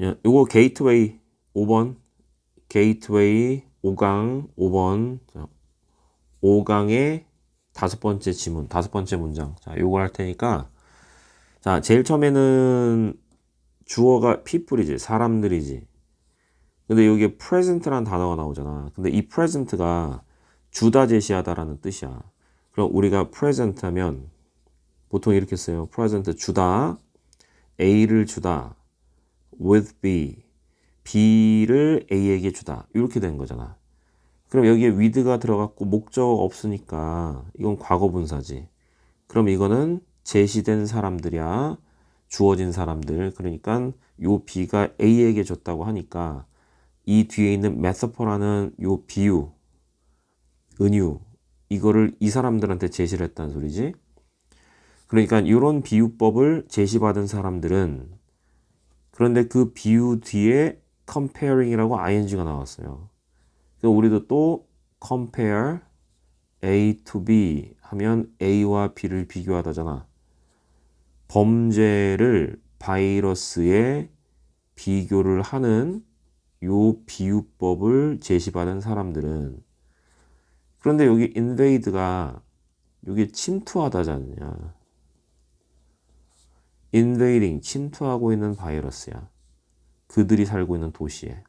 예, 요거 게이트웨이 5번 게이트웨이 5강 5번 자, 5강의 다섯 번째 지문 다섯 번째 문장. 자 요걸 할 테니까. 자 제일 처음에는 주어가 people이지 사람들이지. 근데 여기에 present라는 단어가 나오잖아. 근데 이 present가 주다 제시하다라는 뜻이야. 그럼 우리가 present 하면 보통 이렇게 써요. present 주다 A를 주다 with B B를 A에게 주다. 이렇게 된 거잖아. 그럼 여기에 with가 들어갔고 목적 없으니까 이건 과거 분사지. 그럼 이거는 제시된 사람들이야. 주어진 사람들. 그러니까 요 B가 A에게 줬다고 하니까 이 뒤에 있는 metaphor라는 요 비유 은유 이거를 이 사람들한테 제시를 했다는 소리지. 그러니까 이런 비유법을 제시받은 사람들은 그런데 그 비유 뒤에 comparing이라고 ing가 나왔어요. 그래서 우리도 또 compare A to B 하면 A와 B를 비교하다잖아. 범죄를 바이러스에 비교를 하는 요 비유법을 제시받은 사람들은 그런데 여기 invade가 여기 침투하다잖냐. Invading 침투하고 있는 바이러스야. 그들이 살고 있는 도시에.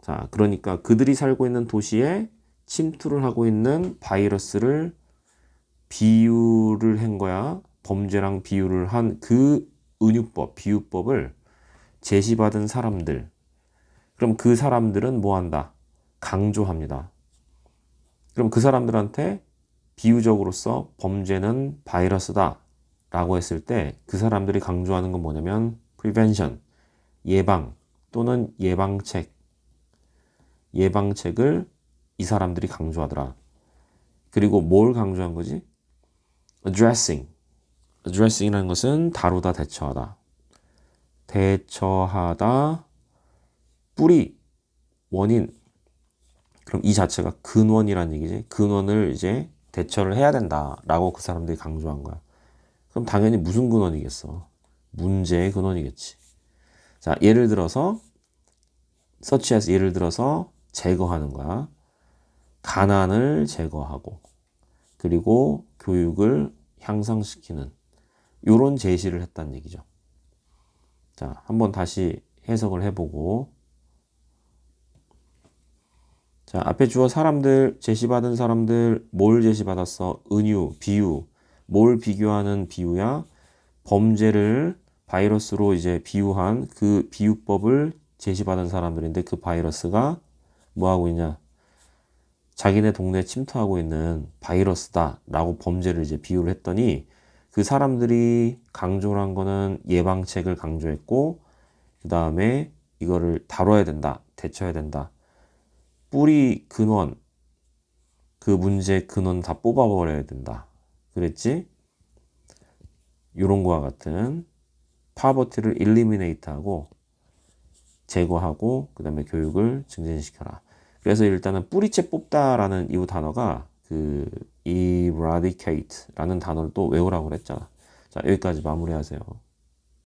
자, 그러니까 그들이 살고 있는 도시에 침투를 하고 있는 바이러스를 비유를 한 거야. 범죄랑 비유를 한 그 은유법, 비유법을 제시받은 사람들. 그럼 그 사람들은 뭐 한다? 강조합니다. 그럼 그 사람들한테 비유적으로서 범죄는 바이러스다. 라고 했을 때 그 사람들이 강조하는 건 뭐냐면 prevention, 예방 또는 예방책, 예방책을 이 사람들이 강조하더라. 그리고 뭘 강조한 거지? addressing. addressing이라는 것은 다루다, 대처하다. 대처하다, 뿌리, 원인. 그럼 이 자체가 근원이라는 얘기지. 근원을 이제 대처를 해야 된다라고 그 사람들이 강조한 거야. 그럼 당연히 무슨 근원이겠어? 문제의 근원이겠지. 자, 예를 들어서 as 예를 들어서 제거하는 거야. 가난을 제거하고 그리고 교육을 향상시키는 요런 제시를 했다는 얘기죠. 자, 한번 다시 해석을 해보고 자, 앞에 주어 사람들, 제시받은 사람들, 뭘 제시받았어? 은유, 비유, 뭘 비교하는 비유야? 범죄를 바이러스로 이제 비유한 그 비유법을 제시받은 사람들인데 그 바이러스가 뭐 하고 있냐? 자기네 동네에 침투하고 있는 바이러스다 라고 범죄를 이제 비유를 했더니 그 사람들이 강조를 한 거는 예방책을 강조했고 그 다음에 이거를 다뤄야 된다, 대처해야 된다. 뿌리 근원, 그 문제 근원 다 뽑아버려야 된다. 그랬지? 요런 거와 같은 파버티를 일리미네이트하고 제거하고 그 다음에 교육을 증진시켜라. 그래서 일단은 뿌리채 뽑다라는 이 단어가 그 eradicate라는 단어를 또 외우라고 그랬잖아. 자 여기까지 마무리하세요.